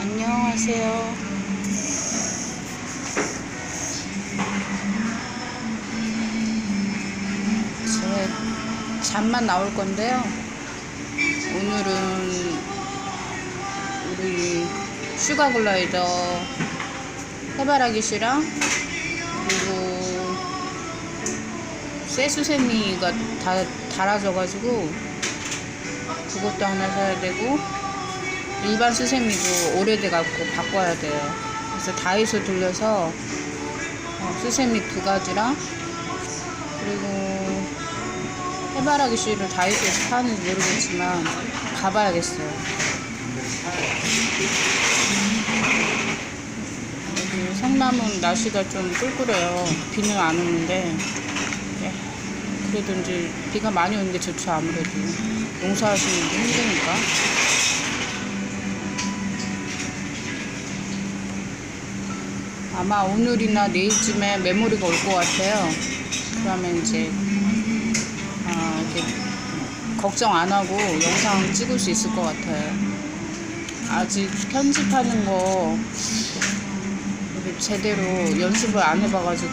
안녕하세요. 제 잠만 나올 건데요. 오늘은 우리 슈가 글라이더 해바라기 씨랑 그리고 쇠수세미가 다 달아져가지고 그것도 하나 사야 되고 일반 수세미도 오래돼갖고 바꿔야 돼요. 그래서 다이소 들려서 어, 수세미 두 가지랑 그리고 해바라기 씨를 다이소에서 파는지 모르겠지만 가봐야겠어요. 여기 성남은 날씨가 좀 꿀꿀해요. 비는 안 오는데 예, 그래도 이제 비가 많이 오는 게 좋죠 아무래도 농사하시는 게 힘드니까. 아마 오늘이나 내일쯤에 메모리가 올 것 같아요. 그러면 이제 아, 이렇게 걱정 안 하고 영상 찍을 수 있을 것 같아요. 아직 편집하는 거 제대로 연습을 안 해봐가지고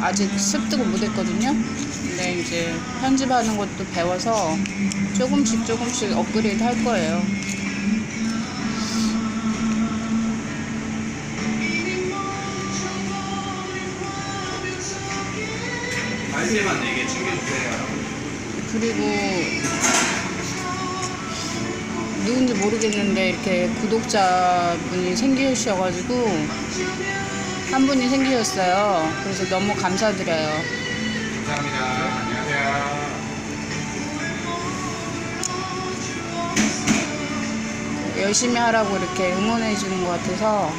아직 습득을 못했거든요. 근데 이제 편집하는 것도 배워서 조금씩 조금씩 업그레이드 할 거예요. 말세만 4개 챙겨주세요. 그리고 누군지 모르겠는데 이렇게 구독자분이 생기셔가지고 한 분이 생기셨어요. 그래서 너무 감사드려요. 감사합니다. 안녕하세요. 열심히 하라고 이렇게 응원해 주는 것 같아서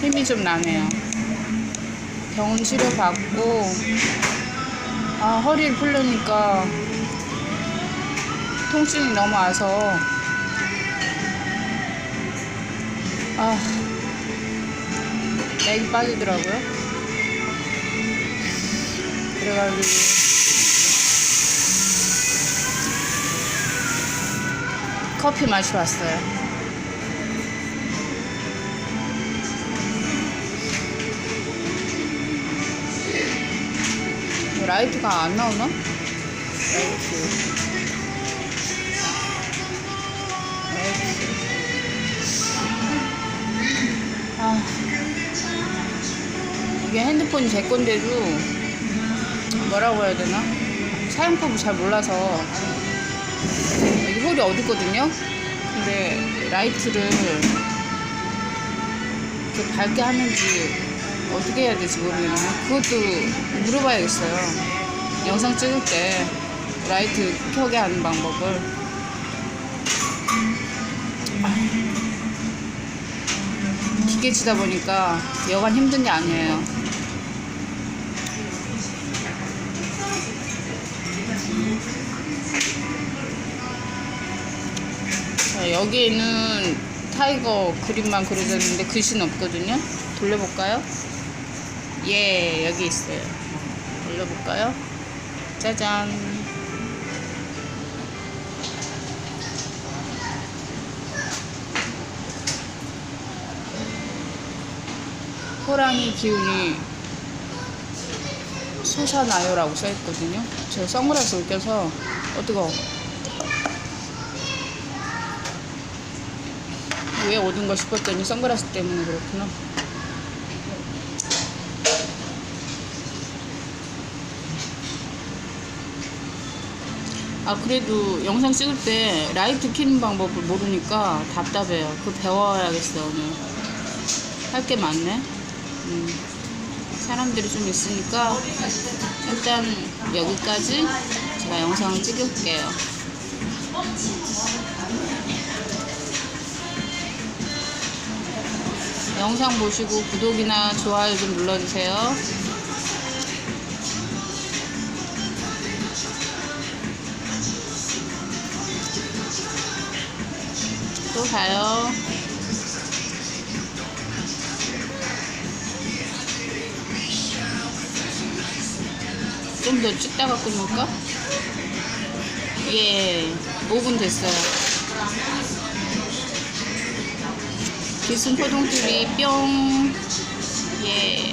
힘이 좀 나네요. 병원 치료 받고 아 허리를 풀려니까 통증이 너무 와서 아 맥이 빠지더라고요. 그래가지고 커피 마시러 왔어요. 라이트가 안 나오나? 라이트. 아. 이게 핸드폰이 제 건데도 뭐라고 해야 되나? 사용법을 잘 몰라서 여기 홀이 어둡거든요. 근데 라이트를 이렇게 밝게 하는지 어떻게 해야 될지 모르겠네요. 그것도 물어봐야겠어요. 영상 찍을 때 라이트 켜게 하는 방법을. 기계 치다 보니까 여간 힘든 게 아니에요. 자, 여기에는 타이거 그림만 그려져 있는데 글씨는 없거든요. 돌려볼까요? 예, 여기 있어요. 돌려볼까요? 짜잔. 호랑이 기운이 솟아나요 라고 써있거든요. 저 선글라스를 껴서 어 뜨거. 왜거 싶었더니 선글라스 때문에 그렇구나. 아 그래도 영상 찍을 때 라이트 켜는 방법을 모르니까 답답해요. 그거 배워야겠어 오늘. 할 게 많네. 음, 사람들이 좀 있으니까 일단 여기까지 제가 영상을 찍을게요. 영상 보시고 구독이나 좋아요 좀 눌러주세요. 또 봐요. 좀 더 찍다가 끊을까? 예. 5분 됐어요. 기순 포동TV 뿅. 예.